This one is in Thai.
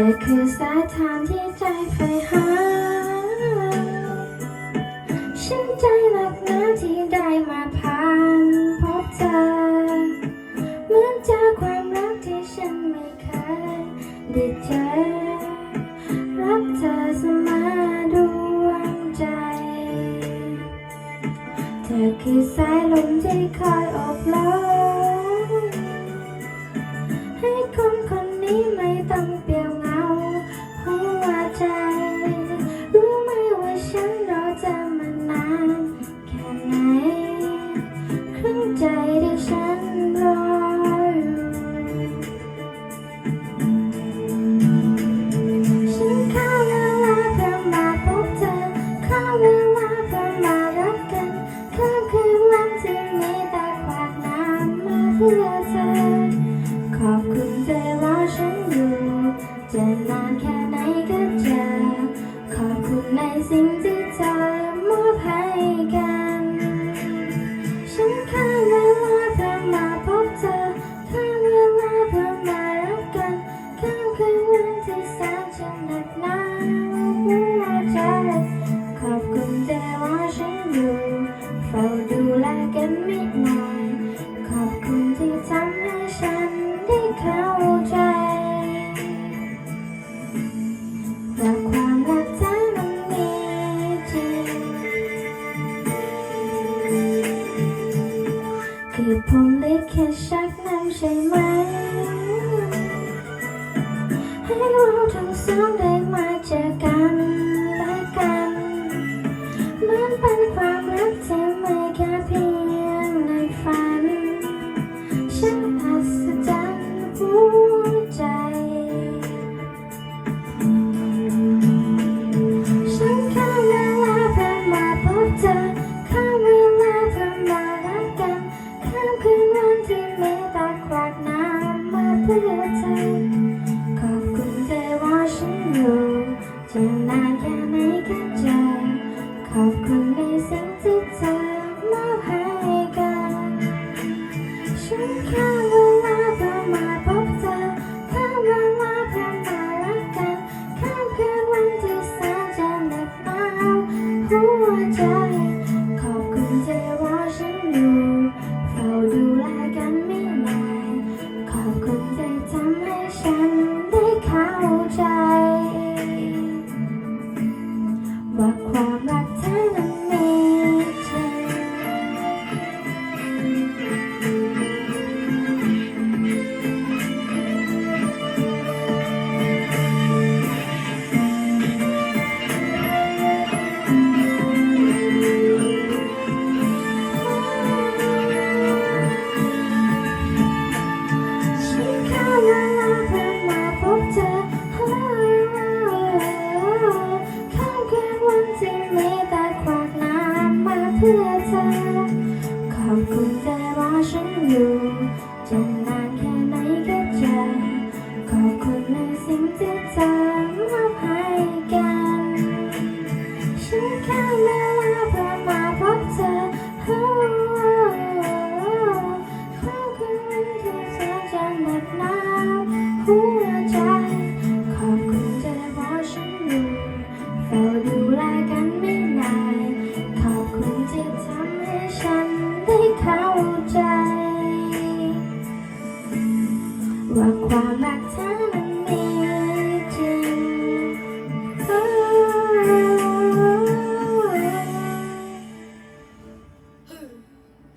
เธอคือสายทานที่ใจใฝ่หา ฉันใจหนักหนาที่ได้มาผ่านพบเธอ เหมือนเจอความรักที่ฉันไม่เคยได้เจอ รักเธอเสมอดวงใจ เธอคือสายลมที่คอยอบล้อม อเธอ ขอบคุณเธอรอฉันอยู่จะนานแค่ไหนก็เจอ ขอบคุณในสิ่งที่เธอมอบให้กัน ฉันข้ามเวลาเพื่อมาพบเธอข้ามเวลาเพื่อมารักกันข้ามคืนวันที่แสนจะหนักหนาหัวใจขอบคุณเธอรอฉันอยู่เฝ้า ว่าความรักเธอมันมีจริงคือผมได้แค่ชักนำใช่ไหม ให้เราทั้งสองได้มาเจอกัน อข้าเวลาเพื่อมารักกันข้ามคืนวันที่มีต่ขวากน้ำมาเพื่อเธอขอบคุณเธอรอฉันอยู่จะนานแค่ไหนก็เจอขอบคุณในสิ่งที่เธอมอบให้กันฉันแค่เวลาเพื่อมาพบเธอแค่เวลาเพื่อมารักกันข้ามคืนวันที่แสนจะเหน็บหนาวหัวใจ อยู่จะนานแค่ไหนก็จะขอบคุณในสิ่งที่เธอมอบให้กัน ฉันแค่เวลาเพื่อมาพบเธอขอบคุณที่เธอจะหนักหนาหัว ว่าค